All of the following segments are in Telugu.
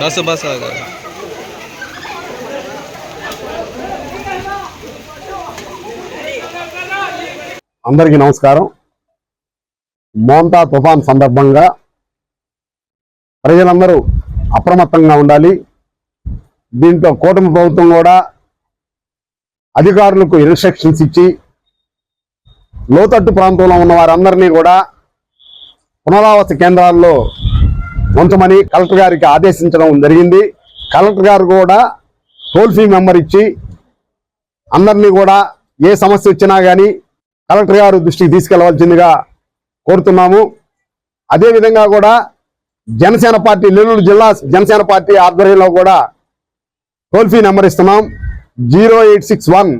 బస్ బస్ అందరికీ నమస్కారం. మోంతా తుఫాన్ సందర్భంగా ప్రజలందరూ అప్రమత్తంగా ఉండాలి. దీంట్లో కూటమి ప్రభుత్వం కూడా అధికారులకు ఇన్స్ట్రక్షన్స్ ఇచ్చి లోతట్టు ప్రాంతంలో ఉన్న వారందరినీ కూడా పునరావాస కేంద్రాల్లో ఉంచమని కలెక్టర్ గారికి ఆదేశించడం జరిగింది. కలెక్టర్ గారు కూడా టోల్ ఫ్రీ మెంబర్ ఇచ్చి అందరినీ కూడా ఏ సమస్య వచ్చినా కానీ కలెక్టర్ గారు దృష్టికి తీసుకెళ్ళవలసిందిగా కోరుతున్నాము. అదేవిధంగా కూడా జనసేన పార్టీ నెల్లూరు జిల్లా జనసేన పార్టీ ఆధ్వర్యంలో కూడా టోల్ ఫ్రీ నెంబర్ ఇస్తున్నాం. Zero eight six one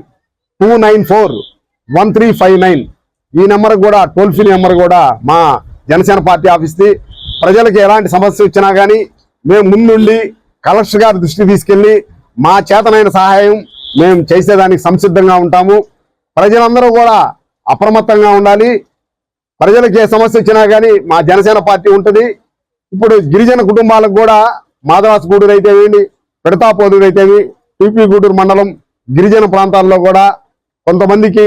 two nine four one three five nine. ఈ నెంబర్ కూడా టోల్ ఫ్రీ నెంబర్ కూడా మా జనసేన పార్టీ ఆఫీస్ది. ప్రజలకు ఎలాంటి సమస్య వచ్చినా కానీ మేము ముందుండి కలెక్టర్ గారి దృష్టి తీసుకెళ్ళి మా చేతనైన సహాయం మేము చేసేదానికి సంసిద్ధంగా ఉంటాము. ప్రజలందరూ కూడా అప్రమత్తంగా ఉండాలి. ప్రజలకు ఏ సమస్య వచ్చినా కానీ మా జనసేన పార్టీ ఉంటుంది. ఇప్పుడు గిరిజన కుటుంబాలకు కూడా మాధవాస్ గూడూరు అయితేవేంటి పెడతాపోదూరు అయితేవి టీపీ గూడూరు మండలం గిరిజన ప్రాంతాల్లో కూడా కొంతమందికి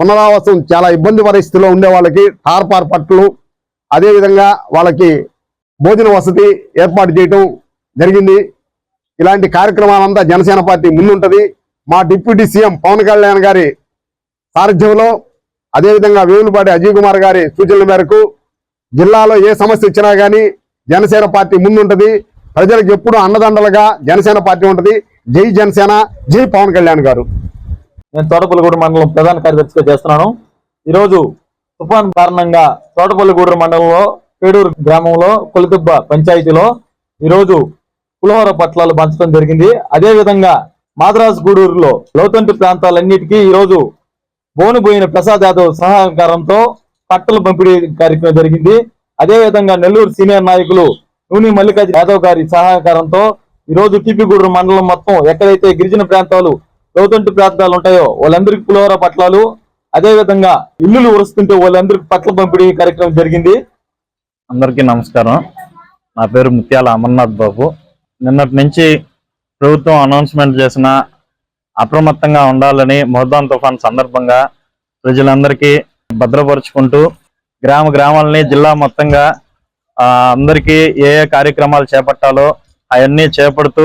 పునరావాసం చాలా ఇబ్బంది పరిస్థితిలో ఉండే వాళ్ళకి టార్పార్ పట్లు అదేవిధంగా వాళ్ళకి భోజన వసతి ఏర్పాటు చేయటం జరిగింది. ఇలాంటి కార్యక్రమాలంతా జనసేన పార్టీ ముందుంటది. మా డిప్యూటీ సీఎం పవన్ కళ్యాణ్ గారి సారథ్యంలో అదేవిధంగా వేములపాటి అజయ్ కుమార్ గారి సూచనల మేరకు జిల్లాలో ఏ సమస్య ఇచ్చినా కానీ జనసేన పార్టీ ముందుంటది. ప్రజలకు ఎప్పుడూ అన్నదండలుగా జనసేన పార్టీ ఉంటుంది. జై జనసేన జై పవన్ కళ్యాణ్ గారు. నేను తోటపల్లిగూడెం మండలం ప్రధాన కార్యదర్శిగా చేస్తున్నాను. ఈరోజు తుఫాన్ కారణంగా తోటపల్లిగూడెం మండలంలో పేడూరు గ్రామంలో కొలితుబ్బ పంచాయతీలో ఈరోజు పులిహోర పట్లాలు పంచడం జరిగింది. అదేవిధంగా మాద్రాస్ గూడూరులో లోతంటి ప్రాంతాలన్నిటికీ ఈరోజు బోనుబోయిన ప్రసాద్ యాదవ్ సహకారంతో పట్టల పంపిణీ కార్యక్రమం జరిగింది. అదే విధంగా నెల్లూరు సీనియర్ నాయకులు నూని మల్లికార్జున యాదవ్ గారి సహకారంతో ఈ రోజు టీపీగూడూరు మండలం మొత్తం ఎక్కడైతే గిరిజన ప్రాంతాలు లోతంటి ప్రాంతాలు ఉంటాయో వాళ్ళందరికీ పులిహోర పట్లాలు అదే విధంగా ఇల్లులు ఉరుస్తుంటే వాళ్ళందరికీ పట్ల పంపిణీ కార్యక్రమం జరిగింది. అందరికీ నమస్కారం. నా పేరు ముత్యాల అమర్నాథ్ బాబు. నిన్నటి నుంచి ప్రభుత్వం అనౌన్స్మెంట్ చేసిన అప్రమత్తంగా ఉండాలని మోదాన్ తుఫాన్ సందర్భంగా ప్రజలందరికీ భద్రపరుచుకుంటూ గ్రామ గ్రామాలని జిల్లా మొత్తంగా ఆ, అందరికీ ఏ ఏ కార్యక్రమాలు చేపట్టాలో అవన్నీ చేపడుతూ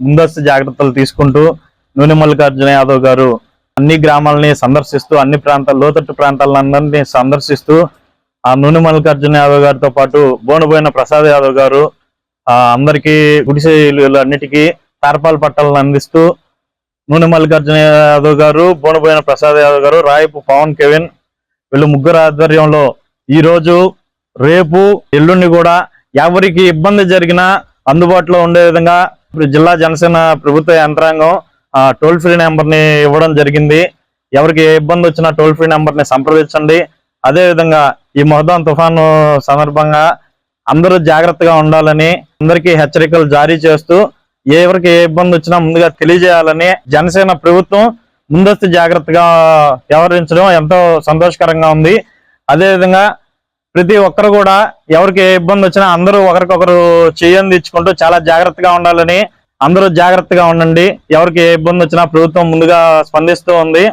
ముందస్తు జాగ్రత్తలు తీసుకుంటూ నూనె మల్లికార్జున యాదవ్ గారు అన్ని గ్రామాలని సందర్శిస్తూ అన్ని ప్రాంతాల లోతట్టు ప్రాంతాలందరినీ సందర్శిస్తూ ఆ నూనె మల్లికార్జున యాదవ్ గారితో పాటు బోనబోయిన ప్రసాద్ యాదవ్ గారు ఆ అందరికీ గుడిసెలు అన్నిటికీ తార్పాల పట్టాలను అందిస్తూ నూనె మల్లికార్జున యాదవ్ గారు బోనబోయిన ప్రసాద్ యాదవ్ గారు రాయపు పవన్ కెవిన్ వీళ్ళు ముగ్గురు ఆధ్వర్యంలో ఈరోజు రేపు ఎల్లుండి కూడా ఎవరికి ఇబ్బంది జరిగినా అందుబాటులో ఉండే విధంగా జిల్లా జనసేన ప్రభుత్వ యంత్రాంగం టోల్ ఫ్రీ నెంబర్ని ఇవ్వడం జరిగింది. ఎవరికి ఏ ఇబ్బంది వచ్చినా టోల్ ఫ్రీ నెంబర్ని సంప్రదించండి. అదే విధంగా ఈ మొహదాం తుఫాను సందర్భంగా అందరూ జాగ్రత్తగా ఉండాలని అందరికీ హెచ్చరికలు జారీ చేస్తూ ఎవరికి ఏ ఇబ్బంది వచ్చినా ముందుగా తెలియజేయాలని జనసేన ప్రభుత్వం ముందస్తు జాగ్రత్తగా వ్యవహరించడం ఎంతో సంతోషకరంగా ఉంది. అదే విధంగా ప్రతి ఒక్కరు కూడా ఎవరికి ఏ ఇబ్బంది వచ్చినా అందరూ ఒకరికొకరు చేయందించుకుంటూ చాలా జాగ్రత్తగా ఉండాలని అందరూ జాగ్రత్తగా ఉండండి. ఎవరికి ఏ ఇబ్బంది వచ్చినా ప్రభుత్వం ముందుగా స్పందిస్తూ ఉంది.